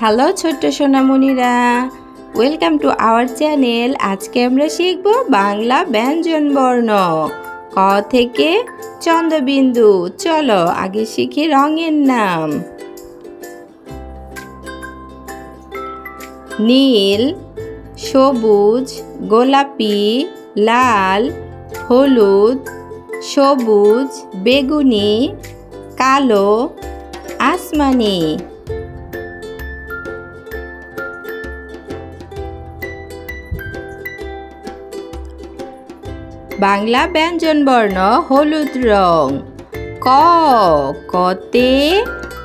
Hello ছোট্ট সোনামণিরা, welcome to our channel. আজকে আমরা শিখব বাংলা ব্যঞ্জন বর্ণ। ক থেকে চন্দ্রবিন্দু, চলো আগে শিখি রঙের নাম। নীল, সবুজ, গোলাপি, লাল, হলুদ, সবুজ, বেগুনি, কালো, আসমানি। বাংলা ব্যঞ্জন বর্ণ হলুদ রং। ক, কতে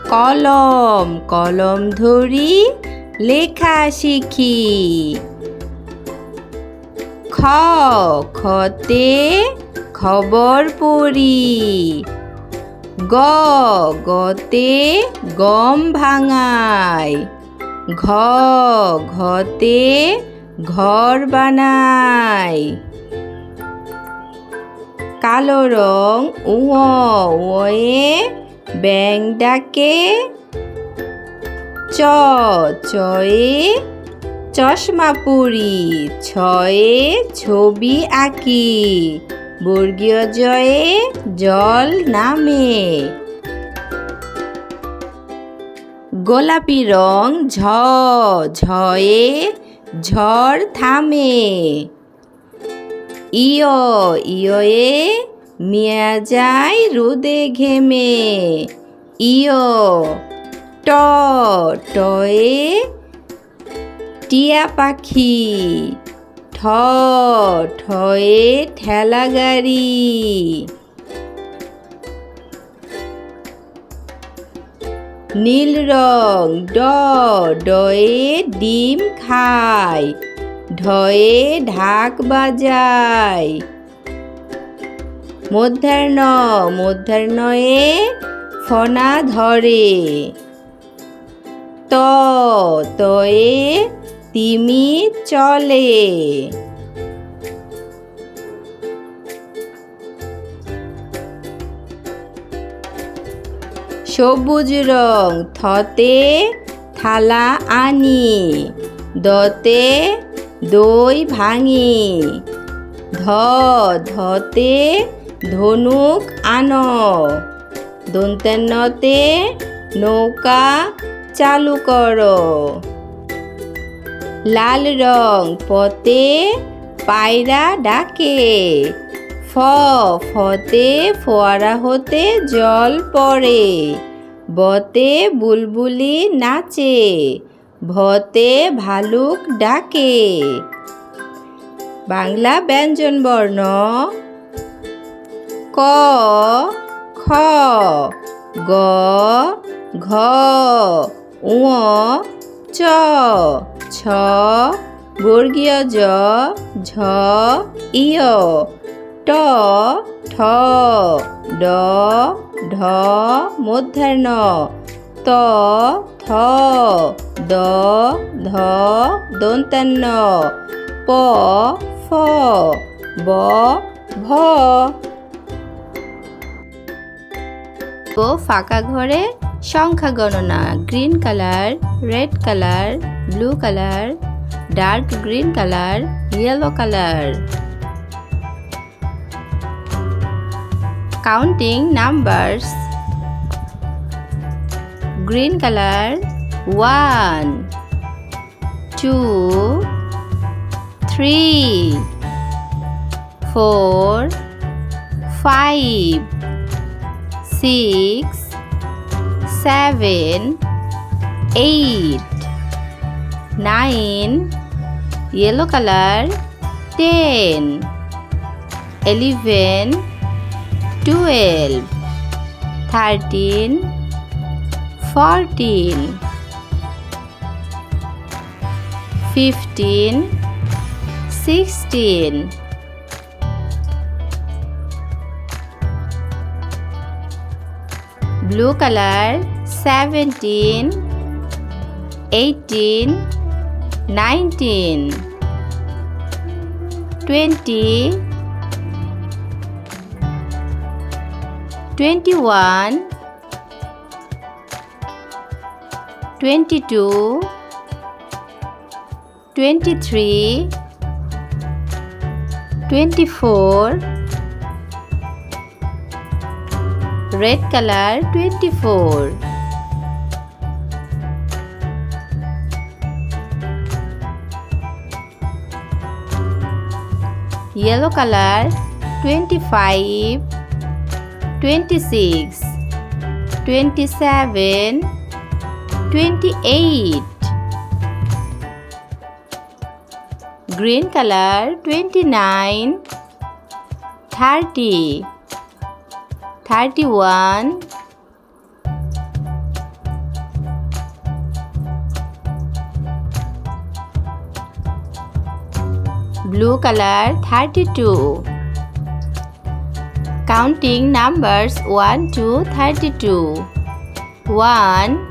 কলম কলম ধরি, লেখা শিখি। খ, খতে খবর পড়ি। গ, গতে গম ভাঙায় ঘ, ঘতে ঘর বানায় কালো রং উঁ উয়ে ব্যাং ডাকে চ চয়ে চশমা পুরি, ছয়ে ছবি আঁকি, বর্গীয় জয়ে জল নামে। গোলাপি রং ঝ, ঝয়ে ঝড় থামে। ইয় ইয়ে মিয়া যায় রোদে ঘেমে। ইয়, ট, টয়ে টিয়া পাখি। ঠ, ঠয়ে ঠেলা গাড়ি। নীল রং, ড, ডয়ে ডিম খায়। ঢয়ে ঢাক বাজায় মধ্যাহ্ন, মধ্যাহ্নয়ে ফনা ধরে। ত, তয়ে তিমি চলে। সবুজ রং থতে থালা আনি, দতে দই ভাঙি। ধ, ধতে ধনুক আন। দন্তান্নতে নৌকা চালু করো। লাল রং পতে পায়রা ডাকে। ফ, ফতে ফোয়ারা হতে জল পড়ে। বতে বুলবুলি নাচে। ভতে ভালুক ডাকে। বাংলা ব্যঞ্জন বর্ণ ক, খ, গ, ঘ উ চ, ছ, বর্গীয় জ, ঝ ইয় ট, ঠ, ড, ঢ, মধ্যাহ্ন ত, থ, দ, ধ দন্তান্ন প, ফ, ব, ভ। ফাঁকা ঘরে সংখ্যা গণনা, green colour, red colour, blue colour, dark green colour, yellow colour. Counting numbers. Green color one two three four five six seven eight nine yellow color ten eleven twelve thirteen fourteen, fifteen, sixteen, blue color seventeen, eighteen, nineteen, twenty, twenty-one. 22 23 24 red color 24 yellow color 25 26 27 28 green color 29 30 31 blue color 32 counting numbers 1 to 32 1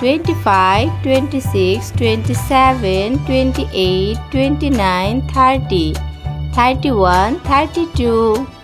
25 26 27 28 29 30 31 32